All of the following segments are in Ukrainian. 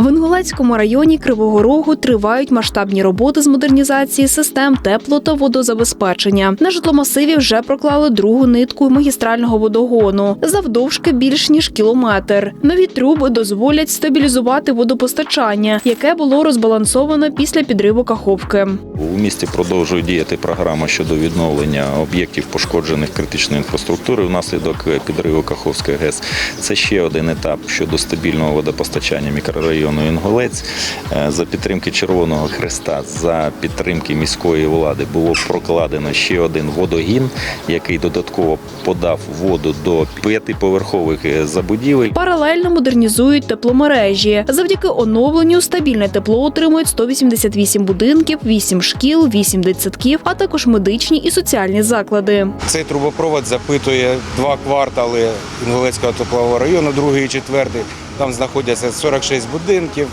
В Інгулецькому районі Кривого Рогу тривають масштабні роботи з модернізації систем тепло та водозабезпечення. На житломасиві вже проклали другу нитку магістрального водогону завдовжки більш ніж кілометр. Нові труби дозволять стабілізувати водопостачання, яке було розбалансовано після підриву каховки. У місті продовжує діяти програма щодо відновлення об'єктів пошкоджених критичної інфраструктури внаслідок підриву Каховської ГЕС. Це ще один етап щодо стабільного водопостачання мікрорайону Інголець. Е, За підтримки Червоного Хреста, за підтримки міської влади було прокладено ще один водогін, який додатково подав воду до п'ятиповерхових е, забудівель. Паралельно модернізують тепломережі. Завдяки оновленню стабільне тепло отримують 188 будинків, 8 шкіл, 8 дитсадків, а також медичні і соціальні заклади. Цей трубопровод запитує два квартали Інгулецького теплового району, другий і четвертий. Там знаходяться 46 будинків,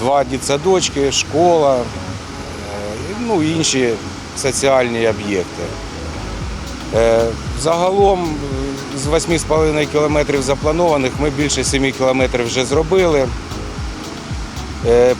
два дитсадочки, школа, е, ну і інші соціальні об'єкти. Е, Загалом е, з 8,5 кілометрів запланованих ми більше 7 кілометрів вже зробили.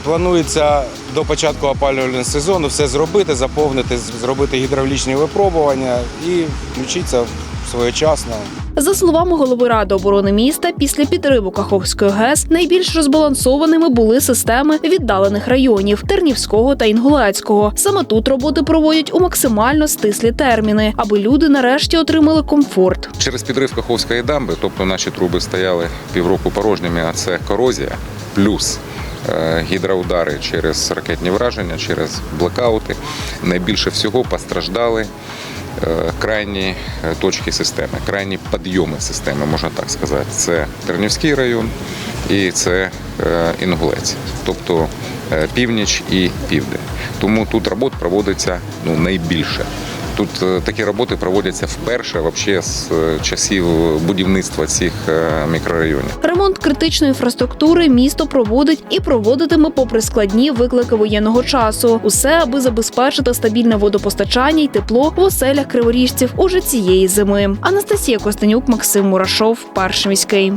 Планується до початку опалювального сезону все зробити, заповнити, зробити гідравлічні випробування і включитися своєчасно. За словами голови ради оборони міста, після підриву Каховської ГЕС найбільш розбалансованими були системи віддалених районів Тернівського та Інгулецького. Саме тут роботи проводять у максимально стислі терміни, аби люди нарешті отримали комфорт. Через підрив Каховської дамби, тобто наші труби стояли півроку порожніми, а це корозія, плюс е, гідроудари через ракетні враження, через блекаути. Найбільше всього постраждали крайні е, точки системи, крайні підйоми системи, можна так сказати. Це Тернівський район і це е, Інгулець, тобто е, північ і південь. Тому тут робот проводиться ну, найбільше. Тут е, такі роботи проводяться вперше вообще з е, часів будівництва цих е, мікрорайонів. Ремонт критичної інфраструктури місто проводить і проводитиме попри складні виклики воєнного часу. Усе аби забезпечити стабільне водопостачання й тепло в оселях криворіжців уже цієї зими. Анастасія Костенюк, Максим Мурашов, перший міський.